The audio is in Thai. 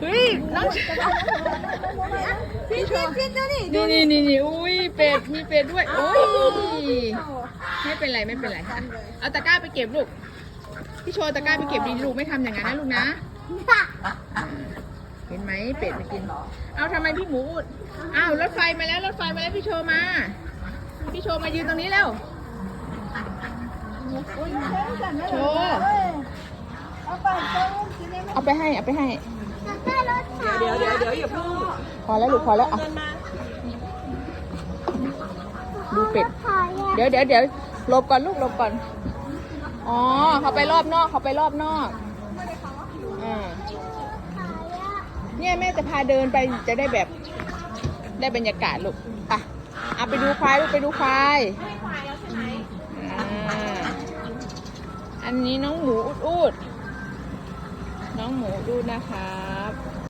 เฮ้ยน้องพี่ชมพี่ดูนี่นี่นี่นี่นี่อุ้ยเป็ดมีเป็ดด้วยโอ้ยไม่เป็นไรไม่เป็นไรค่ะเอาตะกร้าไปเก็บลูกพี่โชว์ตะกร้าไปเก็บดีลูกไม่ทำอย่างนั้นนะลูกนะเห็นไหมเป็ดมากินเอาทำไมพี่หมูอุดอ้าวรถไฟมาแล้วรถไฟมาแล้วพี่โชว์มา พี่โชว์มายืนตรงนี้แล้วโชว์เอาไปเจ้ากินได้ไหมเอาไปให้เอาไปให้ เดี๋ยวเดี๋ยวเดี๋ยวอย่าเพิ่งพอแล้วลูกพอแล้วอะเงินมาดูเป็ด เดี๋ยวเดี๋ยวเดี๋ยวหลบก่อนลูกหลบก่อน อ๋อเขาไปรอบนอกเขาไปรอบนอกอ่าเนี่ยแม่จะพาเดินไปจะได้แบบได้บรรยากาศลูกไปเอาไปดูควายลูกไปดูควายอันนี้น้องหมูอุดอุดน้องหมูดอุดนะครับ